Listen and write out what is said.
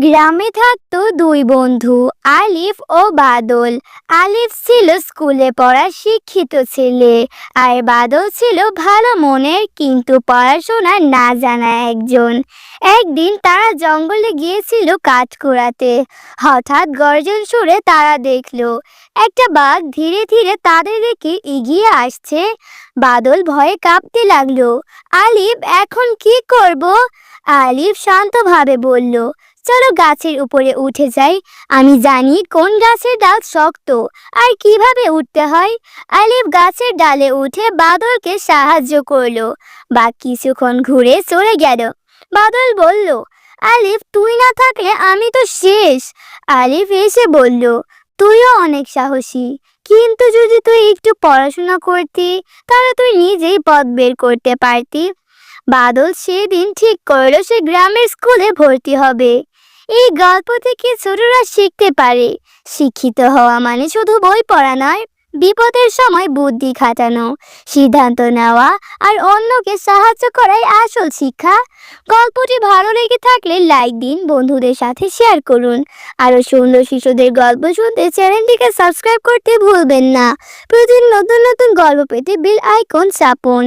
গ্রামে থাকতো দুই বন্ধু, আলিফ ও বাদল। আলিফ ছিল স্কুলে পড়া শিক্ষিত ছেলে আর বাদল ছিল ভালো মনের কিন্তু পড়াশোনা না জানা একজন। একদিন তারা জঙ্গলে গিয়েছিল কাঠ কুড়াতে। হঠাৎ গর্জন সুরে তারা দেখল, একটা বাঘ ধীরে ধীরে তাদের দিকে এগিয়ে আসছে। বাদল ভয়ে কাঁপতে লাগল, আলিফ, এখন কি করব? আলিফ শান্তভাবে বলল, চলো গাছের উপরে উঠে যাই। আমি জানি কোন গাছের ডাল শক্ত, আর কীভাবে উঠতে হয়। আলিফ গাছের ডালে উঠে বাদলকে সাহায্য করল। বা কিছুক্ষণ ঘুরে চলে গেল। বাদল বলল, আলিফ, তুই না থাকলে আমি তো শেষ। আলিফ এসে বলল, তুইও অনেক সাহসী। কিন্তু যদি তুই একটু পড়াশোনা করতি, তাহলে তুই নিজেই পথ বের করতে পারতি। বাদল সেদিন ঠিক করল সে গ্রামের স্কুলে ভর্তি হবে। এই গল্প থেকে ছোটরা শিখতে পারে। শিক্ষিত হওয়া মানে শুধু বই পড়া নয়, বিপদের সময় বুদ্ধি খাটানো, সিদ্ধান্ত নেওয়া আর অন্যকে সাহায্য করাই আসল শিক্ষা। গল্পটি ভালো লেগে থাকলে লাইক দিন, বন্ধুদের সাথে শেয়ার করুন। আরও সুন্দর শিশুদের গল্প শুনতে চ্যানেলটিকে সাবস্ক্রাইব করতে ভুলবেন না। প্রতিদিন নতুন নতুন গল্প পেতে বেল আইকন চাপুন।